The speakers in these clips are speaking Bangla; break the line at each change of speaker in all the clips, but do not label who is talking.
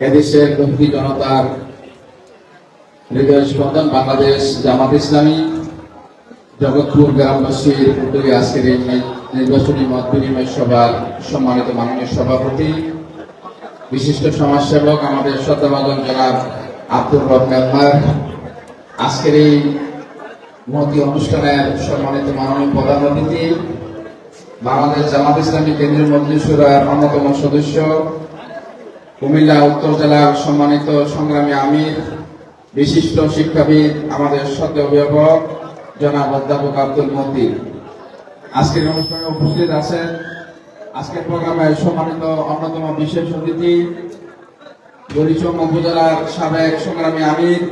এদেশের দক্ষিণ জনতার হৃদয় স্পন্দন বাংলাদেশ জামাত ইসলামী, জগৎপুর গ্রামবাসীর উদ্যোগে আজকের এই নির্বাচনী মত বিনিময় সভার সম্মানিত মাননীয় সভাপতি, বিশিষ্ট সমাজসেবক আমাদের শ্রদ্ধাভাজন জনাব আব্দুর রব আজকের এই মতি অনুষ্ঠানের সম্মানিত মাননীয় প্রধান অতিথি, বাংলাদেশ জামাত ইসলামী কেন্দ্রীয় মন্ত্রিসভার অন্যতম সদস্য কুমিল্লা উত্তর জেলার সম্মানিত সংগ্রামী আমির, বিশিষ্ট শিক্ষাবিদ আমাদের সদ্য অভিভাবক জনাব অধ্যাপক আব্দুল মতিন। আজকের অনুষ্ঠানে উপস্থিত আছেন আজকের প্রোগ্রামে সম্মানিত অন্যতম বিশেষ অতিথি বরিচম উপজেলার সাবেক সংগ্রামী আমির,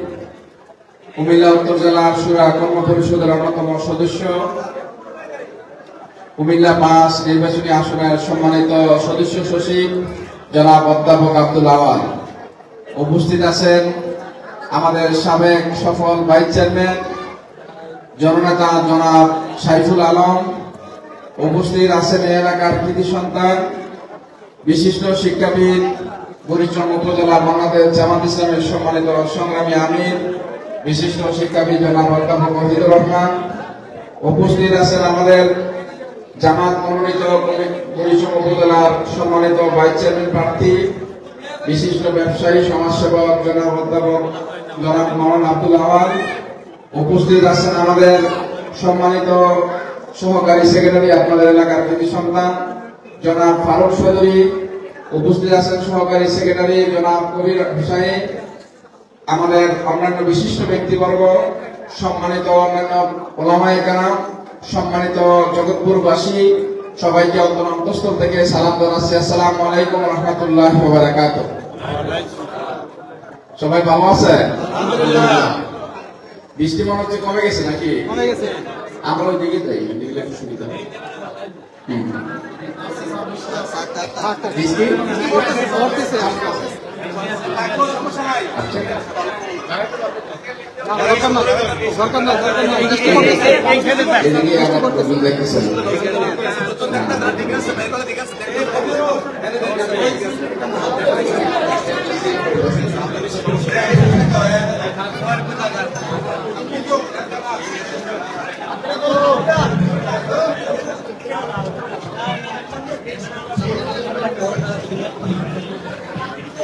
কুমিল্লা উত্তর জেলার সুরা কর্ম পরিষদের অন্যতম সদস্য, কুমিল্লা পাঁচ নির্বাচনী আসনের সম্মানিত সদস্য সচিব জনাব অধ্যাপক আব্দুল আওয়াল উপস্থিত আছেন আমাদের সাবেক সফল ভাইস চেয়ারম্যান, জননেতা জনাব সাইফুল আলম। উপস্থিত আছেন এলাকার কৃতি সন্তান, বিশিষ্ট শিক্ষাবিদ বরিচম উপজেলা বাংলাদেশ জামাত ইসলামের সম্মানিত সংগ্রামী আমির, বিশিষ্ট শিক্ষাবিদ জনাব অধ্যাপক মহিদুর রহমান। উপস্থিত আছেন আমাদের জামাত মনোনীত বরিশম উপজেলার সম্মানিত ভাইস চেয়ারম্যান প্রার্থী, বিশিষ্ট ব্যবসায়ী, সমাজসেবক, জনাব অধ্যাপক জনাব মোহাম্মদ আব্দুল আওয়াল উপস্থিত আছেন আমাদের সম্মানিত সহকারী সেক্রেটারি আপনাদের এলাকার কৃতি সন্তান, জনাব ফারুক চৌধুরী। উপস্থিত আছেন সহকারী সেক্রেটারি জনাব কবির হুসাইন। আমাদের অন্যান্য বিশিষ্ট ব্যক্তিবর্গ, সম্মানিত অন্যান্য ওলামায়ে সম্মানিত জগৎপুরবাসী সবাইকে অন্তর অন্তঃস্থল থেকে সালাম জানাচ্ছি। আসসালামু আলাইকুম রহমতুল্লাহ বারাকাত সবাই ভালো আছে বৃষ্টি মনে হচ্ছে কমে গেছে নাকি? আমরা ওই দিকে যাই সুবিধা। বৃষ্টি?
পড়তেছে
আচ্ছা
না, দরকার না দরকার না দরকার না বৃষ্টি পড়তেছে
এদিকে আবার প্রবলেম দেখতেছেন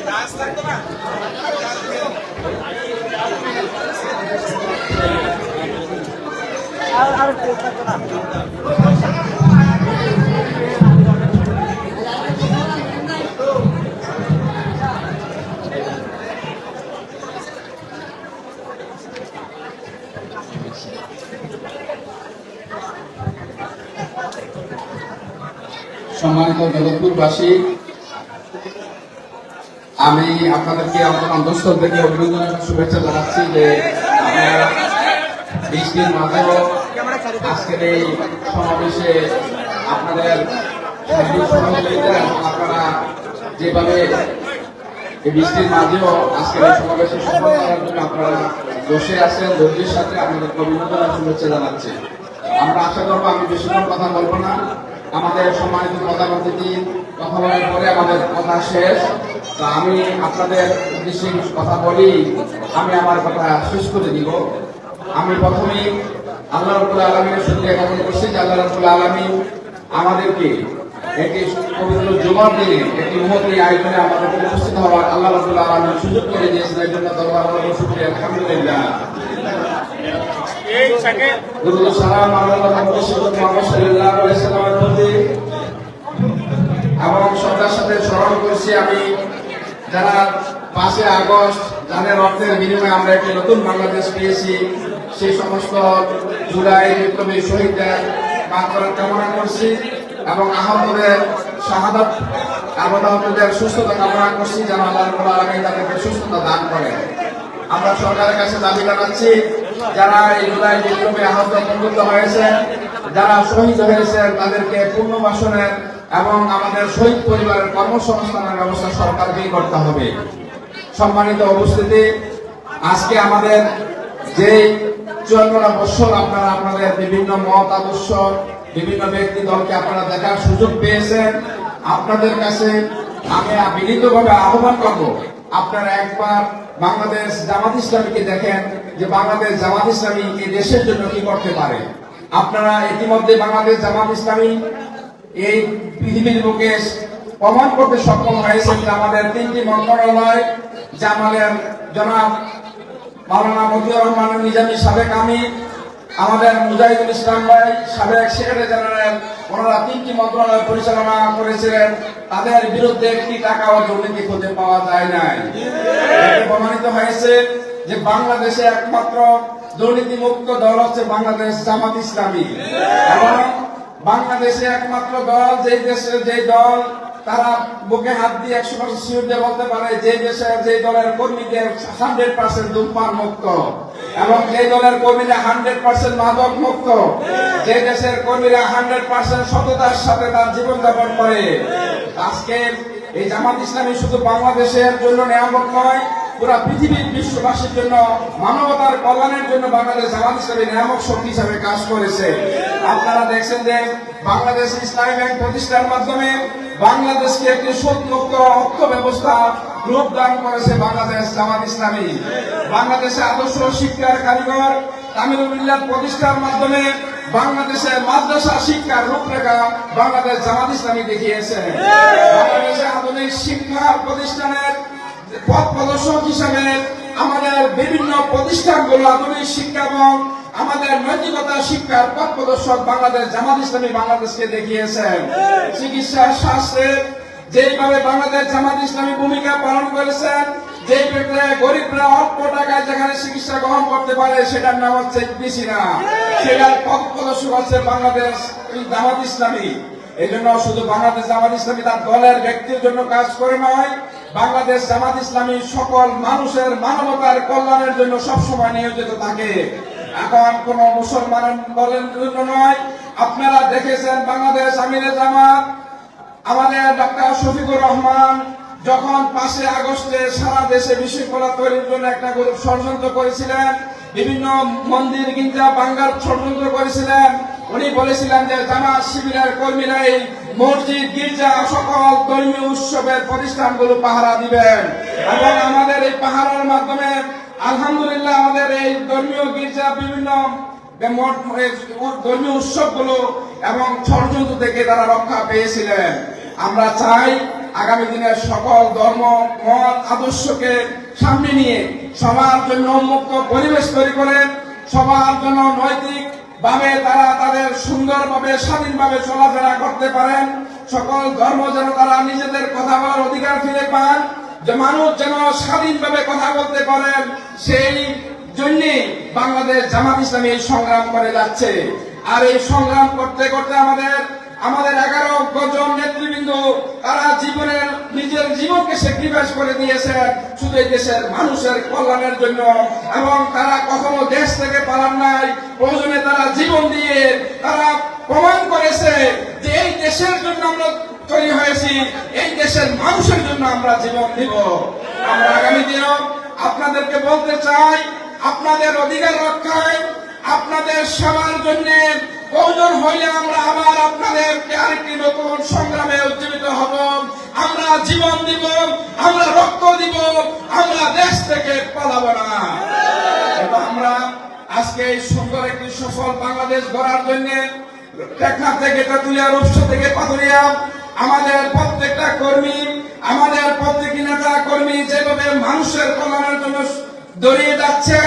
আর আর না
সম্মানিত জগৎপুরবাসী আমি আপনাদেরকে আমার অন্তঃস্থল থেকে অভিনন্দন শুভেচ্ছা জানাচ্ছি যে আপনারা বৃষ্টির মাঝেও আজকের এই সমাবেশে আপনাদের আপনারা যেভাবে এই বৃষ্টির মাঝেও আজকের এই সমাবেশে সফল জন্য আপনারা বসে আছেন ধৈর্যের সাথে আপনাদেরকে অভিনন্দন এবং শুভেচ্ছা জানাচ্ছি। আমরা আশা করব আমি বেশিক্ষণ কথা বলব না। আমাদের সম্মানিত প্রধান অতিথি কথা বলার পরে আমাদের কথা শেষ। তো আমি আপনাদের উদ্দেশ্যে কথা বলি। আমি আমার কথা শেষ করে দিব। আমি প্রথমেই আল্লাহ রবুল আলমীর সঙ্গে জ্ঞাপন করছি যে আল্লাহ রবুল আলমী আমাদেরকে একটি পবিত্র জুমার দিনে একটি মহতি আয়োজনে আমাদের উপস্থিত হওয়ার আল্লাহ রবুল আলমী সুযোগ করে দিয়েছেন। এই জন্য দরবার শুক্রিয়া আলহামদুলিল্লাহ। দুরুদ সালাম আল্লাহ মুহাম্মদ সাল্লাল্লাহু আলাইহি সাল্লামের প্রতি এবং শ্রদ্ধার সাথে স্মরণ করছি আমি যারা পাঁচই আগস্ট যাদের রক্তের বিনিময়ে আমরা একটি নতুন বাংলাদেশ পেয়েছি। সেই সমস্ত জুলাই বিপ্লবী শহীদদের বাঁকুড়ার কামনা করছি এবং আহতদের শাহাদত আহতদের সুস্থতা কামনা করছি যেন আল্লাহ আলামিন তাদেরকে সুস্থতা দান করে আমরা সরকারের কাছে দাবি জানাচ্ছি, যারা এই জুলাই বিপ্লবে আহত বন্ধুত্ব হয়েছেন, যারা শহীদ হয়েছেন, তাদেরকে পুনর্বাসনের এবং আমাদের শহীদ পরিবারের কর্মসংস্থানের ব্যবস্থা সরকারকেই করতে হবে। সম্মানিত উপস্থিতি। আজকে আমাদের যে চুয়ান্নটা বছর আপনারা আপনাদের বিভিন্ন মত, আদর্শ, বিভিন্ন ব্যক্তি দলকে আপনারা দেখার সুযোগ পেয়েছেন, আপনাদের কাছে আমি বিনীতভাবে আহ্বান করব, আপনারা একবার বাংলাদেশ জামাত ইসলামীকে দেখেন যে বাংলাদেশ জামাত ইসলামী এই দেশের জন্য কি করতে পারে। আপনারা ইতিমধ্যে বাংলাদেশ জামাত ইসলামী এই পৃথিবীর বুকে প্রমাণ করতে সক্ষম হয়েছেন যে আমাদের তিনটি মন্ত্রণালয় জামালের জনাব মাওলানা মতিউর রহমান নিজামী সাবেক আমি, আমাদের মুজাহিদুল ইসলাম ভাই, সাবেক সেক্রেটারি জেনারেল, ওনারা তিনটি মন্ত্রণালয় পরিচালনা করেছিলেন। তাদের বিরুদ্ধে একটি টাকাও দুর্নীতি খুঁজে পাওয়া যায় নাই। প্রমাণিত হয়েছে যে বাংলাদেশে একমাত্র দুর্নীতি মুক্ত দল হচ্ছে বাংলাদেশ জামাত ইসলামী। এবং বাংলাদেশে একমাত্র দল যে দেশে যে দল তারা বুকে হাত দিয়ে একশো পার্সেন্ট শিওর দিয়ে বলতে পারে, যে দেশে, যে দলের কর্মীদের হান্ড্রেড পার্সেন্ট ধূমপান মুক্ত এবং যে দলের কর্মীরা হান্ড্রেড পার্সেন্ট মাদক মুক্ত, যে দেশের কর্মীরা হান্ড্রেড পার্সেন্ট সততার সাথে তার জীবনযাপন করে। আজকে এই জামাত ইসলামী শুধু বাংলাদেশের জন্য নিয়ামক নয়, পুরা পৃথিবীর বিশ্ববাসীর জন্য, মানবতার কল্যাণের জন্য বাংলাদেশ জামাত ইসলামী নিয়ামক শক্তি হিসাবে কাজ করেছে। আপনারা দেখছেন যে বাংলাদেশ ইসলামী ব্যাংক প্রতিষ্ঠার মাধ্যমে বাংলাদেশকে একটি সুদমুক্ত অর্থ ব্যবস্থা রূপদান করেছে বাংলাদেশ জামাত ইসলামী। বাংলাদেশে আদর্শ শিক্ষার কারিগর তামিলুল মিল্লাত প্রতিষ্ঠার মাধ্যমে বাংলাদেশে মাদ্রাসা শিক্ষার রূপরেখা বাংলাদেশ জামাত ইসলামী দেখিয়েছে। বাংলাদেশে আধুনিক শিক্ষা প্রতিষ্ঠানের পথ প্রদর্শক হিসাবে আমাদের বিভিন্ন প্রতিষ্ঠানগুলো আধুনিক শিক্ষা এবং আমাদের নৈতিকতা, শিক্ষার পথ প্রদর্শক বাংলাদেশ, জামাত ইসলামী বাংলাদেশকে দেখিয়েছেন চিকিৎসা শাস্ত্রে যেইভাবে বাংলাদেশ জামাত ইসলামী ভূমিকা পালন করেছেন যে ক্ষেত্রে গরিবরা অল্প টাকায় যেখানে চিকিৎসা গ্রহণ করতে পারে, সেটার নাম হচ্ছে পিসিনা সেটার পথ প্রদর্শক হচ্ছে বাংলাদেশ জামাত ইসলামী। এই জন্য শুধু বাংলাদেশ জামাত ইসলামী তার দলের ব্যক্তির জন্য কাজ করে নয়, বাংলাদেশ জামাত ইসলামী সকল মানুষের মানবতার কল্যাণের জন্য সবসময় নিয়োজিত থাকে। এখন কোন মুসলমান জন্য নয়। আপনারা দেখেছেন বাংলাদেশ আমিরে জামাত, আমাদের ডক্টর শফিকুর রহমান যখন পাঁচই আগস্টে সারা দেশে বিশৃঙ্খলা তৈরির জন্য একটা ষড়যন্ত্র করেছিলেন, বিভিন্ন মন্দির গির্জা বাঙ্গার ষড়যন্ত্র করেছিলেন, উনি বলেছিলেন যে জামাত শিবিরের কর্মীরা এই মসজিদ, গির্জা সকল ধর্মীয় উৎসবের প্রতিষ্ঠানগুলো পাহারা দিবেন। এবং আমাদের এই পাহারার মাধ্যমে আলহামদুলিল্লাহ, আমাদের এই ধর্মীয় গির্জা বিভিন্ন ধর্মীয় উৎসবগুলো এবং ষড়যন্ত্র থেকে তারা রক্ষা পেয়েছিলেন। আমরা চাই আগামী দিনের সকল ধর্ম, মত, আদর্শকে সামনে নিয়ে সবার জন্য উন্মুক্ত পরিবেশ তৈরি করে, সবার জন্য নৈতিক ভাবে তারা তাদের সুন্দরভাবে, স্বাধীনভাবে চলাফেরা করতে পারেন। সকল ধর্ম যেন তারা নিজেদের কথা বলার অধিকার ফিরে পান। যে মানুষ যেন স্বাধীনভাবে কথা বলতে পারেন, সেই জন্য বাংলাদেশ জামাত ইসলামী এই সংগ্রাম করে যাচ্ছে। আর এই সংগ্রাম করতে করতে আমাদের আমাদের এগারো জন নেতৃবৃন্দ, তারা জীবনের, নিজের জীবনকে স্যাক্রিফাইস করে দিয়েছে শুধু দেশের মানুষের কল্যাণের জন্য। এবং তারা কখনো দেশ থেকে পালান নাই। প্রয়োজনে তারা জীবন দিয়ে, তারা প্রমাণ করেছে যে এই দেশের জন্য আমরা তৈরি হয়েছি। এই দেশের মানুষের জন্য আমরা জীবন দিব। আমরা আগামী দিনেও আপনাদেরকে বলতে চাই, আপনাদের অধিকার রক্ষায়, আপনাদের সেবার জন্য প্রয়োজন হইলে আমরা আবার আপনাদের আরেকটি নতুন সংগ্রামে উজ্জীবিত হব। আমরা জীবন দিব, আমরা রক্ত দিব, আমরা দেশ থেকে পালাবো না। আমরা আজকে এই সুন্দর একটি সফল বাংলাদেশ গড়ার জন্য টেকনাফ থেকে, তেতুলিয়া রূপসা থেকে পাথরিয়া আমাদের প্রত্যেকটা কর্মী, আমাদের প্রত্যেকটি নেতা কর্মী যেভাবে মানুষের কল্যাণের জন্য দড়িয়ে যাচ্ছে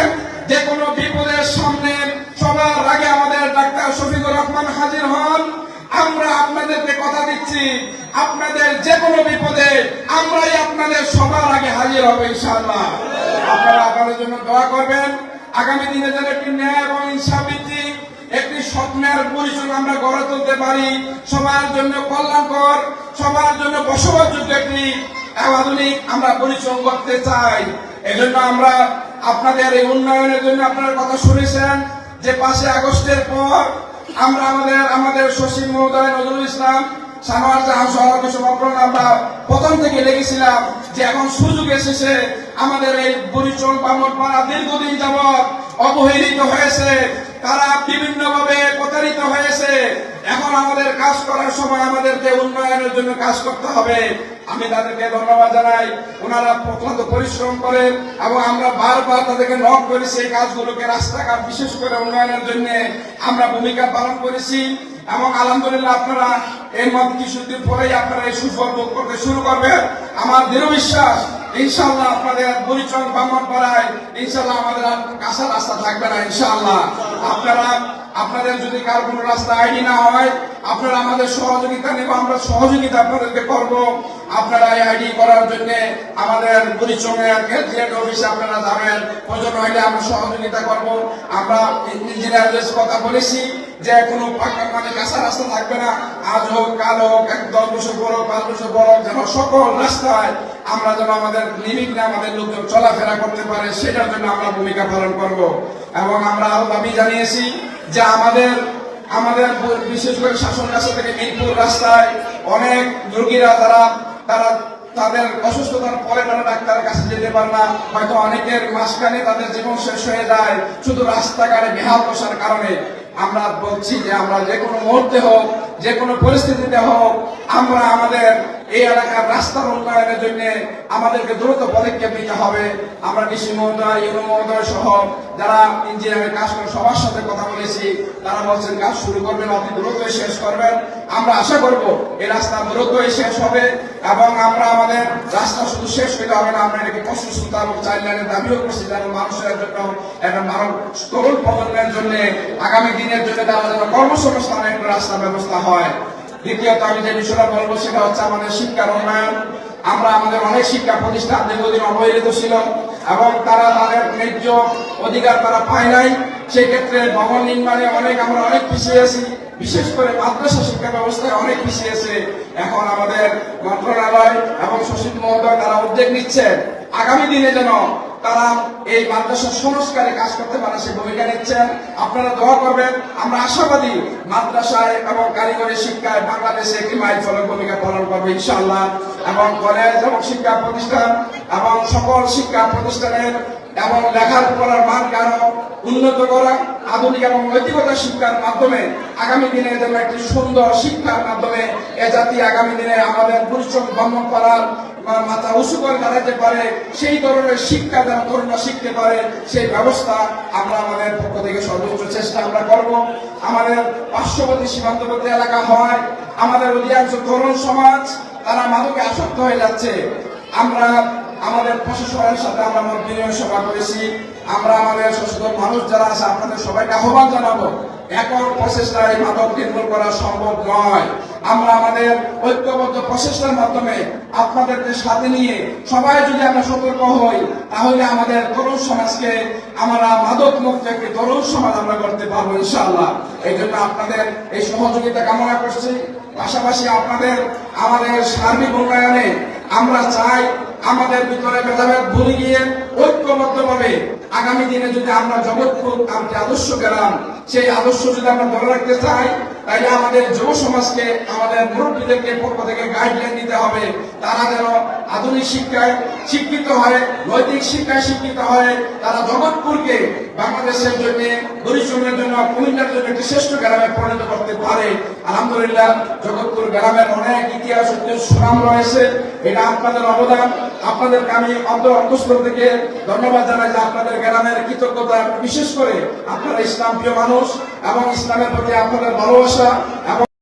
যে কোনো বিপদের সামনে সবার আগে আমাদের ডাক্তার শফিকুর রহমান হাজির হন। আমরা আপনাদেরকে কথা দিচ্ছি, আপনাদের যে কোনো বিপদে আমরাই আপনাদের সবার আগে হাজির হবে ইনশাআল্লাহ। আপনারা আপনাদের জন্য দোয়া করবেন। আগামী দিনে যেন একটি ন্যায় এবং ইনসাফ একটি স্বপ্নের পরিচয় আমরা গড়ে তুলতে পারি। সবার জন্য কল্যাণকর, সবার জন্য বসবাসযোগ্য একটি আধুনিক আমরা পরিশ্রম করতে চাই। এজন্য আমরা আপনাদের এই উন্নয়নের জন্য আপনার কথা শুনেছেন যে পাঁচই আগস্টের পর আমরা আমাদের আমাদের শশী মহোদয় নজরুল ইসলাম সানোয়ার জাহান সহকারী সমাপন আমরা প্রথম থেকে লেগেছিলাম যে এখন সুযোগ এসেছে। আমাদের এই বরিচল পামটপাড়া দীর্ঘদিন যাবৎ অবহেলিত হয়েছে। তারা বিভিন্নভাবে প্রতারিত হয়েছে। এখন আমাদের কাজ করার সময় আমাদেরকে উন্নয়নের জন্য কাজ করতে হবে। আমি তাদেরকে ধন্যবাদ জানাই। ওনারা প্রথমত পরিশ্রম করেন এবং আমরা বারবার তাদেরকে নক করি সেই কাজগুলোকে রাস্তাঘাট বিশেষ করে উন্নয়নের জন্য আমরা ভূমিকা পালন করেছি এবং আলহামদুলিল্লাহ আপনারা এর মধ্যে কিছুদিন পরেই আপনারা এই সুফল ভোগ করতে শুরু করবেন। আমার দৃঢ় বিশ্বাস ইনশাল্লাহ আপনাদের পরিচয় বামন করায় ইনশাল্লাহ আমাদের কাঁচা রাস্তা থাকবে না ইনশাল্লাহ আপনারা আপনাদের যদি কার কোনো রাস্তা আইডি না হয়, আপনারা আমাদের সহযোগিতা নেব, আমরা সহযোগিতা আপনাদেরকে করব। আপনারা এই আইডি করার জন্য আমাদের গেট অফিসে আপনারা যাবেন। প্রয়োজন হলে আমরা সহযোগিতা করব। আমরা ইঞ্জিনিয়ারদের কথা বলেছি যে, কোনো মানে কাঁচা রাস্তা থাকবে না। আজ হোক, কাল হোক, এক দশ বছর বড় পাঁচ বছর বড় যেন সকল রাস্তায় আমরা যেন আমাদের নির্বিঘ্নে আমাদের লোকজন চলাফেরা করতে পারে, সেটার জন্য আমরা ভূমিকা পালন করব। এবং আমরা আরও দাবি জানিয়েছি যে আমাদের আমাদের বিশেষ করে শাসন রাস্তা থেকে মিরপুর রাস্তায় অনেক রোগীরা তারা তারা তাদের অসুস্থতার পরে তারা ডাক্তারের কাছে যেতে পারে না। হয়তো অনেকের মাঝখানে তাদের জীবন শেষ হয়ে যায় শুধু রাস্তাঘাটে বেহাল বসার কারণে। আমরা বলছি যে আমরা যে কোনো মুহূর্তে হোক যে কোনো পরিস্থিতিতে হোক, আমরা আমাদের এই এলাকার রাস্তার উন্নয়নের জন্য আমাদেরকে দ্রুত পদক্ষেপ নিতে হবে। আমরা কৃষি মহোদয়, ইউনো মহোদয় সহ যারা ইঞ্জিনিয়ারের কাজ করে সবার সাথে কথা বলেছি, তারা বলছেন, কাজ শুরু করবেন, অতি দ্রুতই শেষ করবেন। আমরা আশা করব এই রাস্তা দ্রুতই শেষ হবে এবং আমরা আমাদের রাস্তা শুধু শেষ হইতে হবে না, আমরা এটাকে প্রশস্ত এবং চাইল্ড লাইনের দাবিও করছি যেন মানুষের জন্য একটা মানব তরুণ প্রজন্মের জন্য, আগামী দিনের জন্য তারা যেন কর্মসংস্থানের রাস্তা ব্যবস্থা হয়। দ্বিতীয়ত আমি যে বিষয়টা বলব সেটা হচ্ছে আমাদের শিক্ষার উন্নয়ন। আমরা আমাদের অনেক শিক্ষা প্রতিষ্ঠান দীর্ঘদিন অবহেলিত ছিল এবং তারা তাদের ন্যায্য অধিকার তারা পায় নাই। সেই ক্ষেত্রে ভবন নির্মাণে অনেক আমরা অনেক পিছিয়ে আছি। বিশেষ করে মাদ্রাসা শিক্ষা ব্যবস্থায় অনেক পিছিয়ে আছে। এখন আমাদের মন্ত্রণালয় এবং সচিব মহোদয় তারা উদ্যোগ নিচ্ছেন। আগামী দিনে যেন তারা এই মাদ্রাসা সংস্কারে কাজ করতে পারে, সে ভূমিকা নিচ্ছেন। আপনারা দোয়া করবেন, আমরা আশাবাদী মাদ্রাসায় এবং কারিগরি শিক্ষায় বাংলাদেশে একটি মাইল ফলক ভূমিকা পালন করবে ইনশাআল্লাহ। এবং কলেজ এবং শিক্ষা প্রতিষ্ঠান এবং সকল শিক্ষা প্রতিষ্ঠানের এবং লেখাপড়ার মানকে আরও উন্নত করা, আধুনিক এবং নৈতিকতা শিক্ষার মাধ্যমে আগামী দিনে যেন একটি সুন্দর শিক্ষার মাধ্যমে এ জাতি আগামী দিনে আমাদের পরিশ্রম বন্ধন করার মা- মাথা উঁচু করে দাঁড়াতে পারে, সেই ধরনের শিক্ষা যেন তরুণরা শিখতে পারে, সেই ব্যবস্থা আমরা আমাদের পক্ষ থেকে সর্বোচ্চ চেষ্টা আমরা করব। আমাদের পার্শ্ববর্তী সীমান্তবর্তী এলাকা হয়, আমাদের অধিকাংশ তরুণ সমাজ, তারা মাদকে আসক্ত হয়ে যাচ্ছে। আমরা আমাদের প্রশাসনের সাথে আমরা মত বিনিময় সভা করেছি। আমরা আমাদের সচেতন মানুষ যারা আছে, আপনাদের সবাইকে আহ্বান জানাব। একক প্রচেষ্টায় মাদক নির্মূল করা সম্ভব নয়। আমরা আমাদের ঐক্যবদ্ধ প্রচেষ্টার মাধ্যমে আপনাদেরকে সাথে নিয়ে সবাই যদি আমরা সতর্ক হই, তাহলে আমাদের তরুণ সমাজকে, আমরা মাদক মুক্ত একটি তরুণ সমাজ আমরা করতে পারব ইনশাআল্লাহ। এই জন্য আপনাদের এই সহযোগিতা কামনা করছি। পাশাপাশি আপনাদের আমাদের সার্বিক উন্নয়নে আমরা চাই আমাদের ভিতরে ভেদাভেদ ভুলে গিয়ে ঐক্যবদ্ধভাবে আগামী দিনে যদি আমরা জগৎপুর আমরা আদর্শ গেলাম সেই আদর্শ যদি আমরা ধরে রাখতে চাই তাইলে আমাদের যুব সমাজকে, আমাদের মুরব্বীদেরকে পক্ষ থেকে গাইডলাইন দিতে হবে। তারা যেন আধুনিক শিক্ষায় শিক্ষিত হয়, নৈতিক শিক্ষায় শিক্ষিত হয়। তারা জগৎপুরকে বাংলাদেশের জন্য পরিশ্রমের জন্য, কুমিল্লার জন্য একটি শ্রেষ্ঠ গ্রামে পরিণত করতে পারে। আলহামদুলিল্লাহ, জগৎপুর গ্রামের অনেক ইতিহাস সুনাম রয়েছে। এটা আপনাদের অবদান। আপনাদেরকে আমি অন্তঃস্থল থেকে ধন্যবাদ জানাই যে আপনাদের গ্রামের কৃতজ্ঞতা বিশেষ করে আপনারা ইসলাম প্রিয় মানুষ। এবং ইসলামের প্রতি আপনাদের ভালোবাসা এবং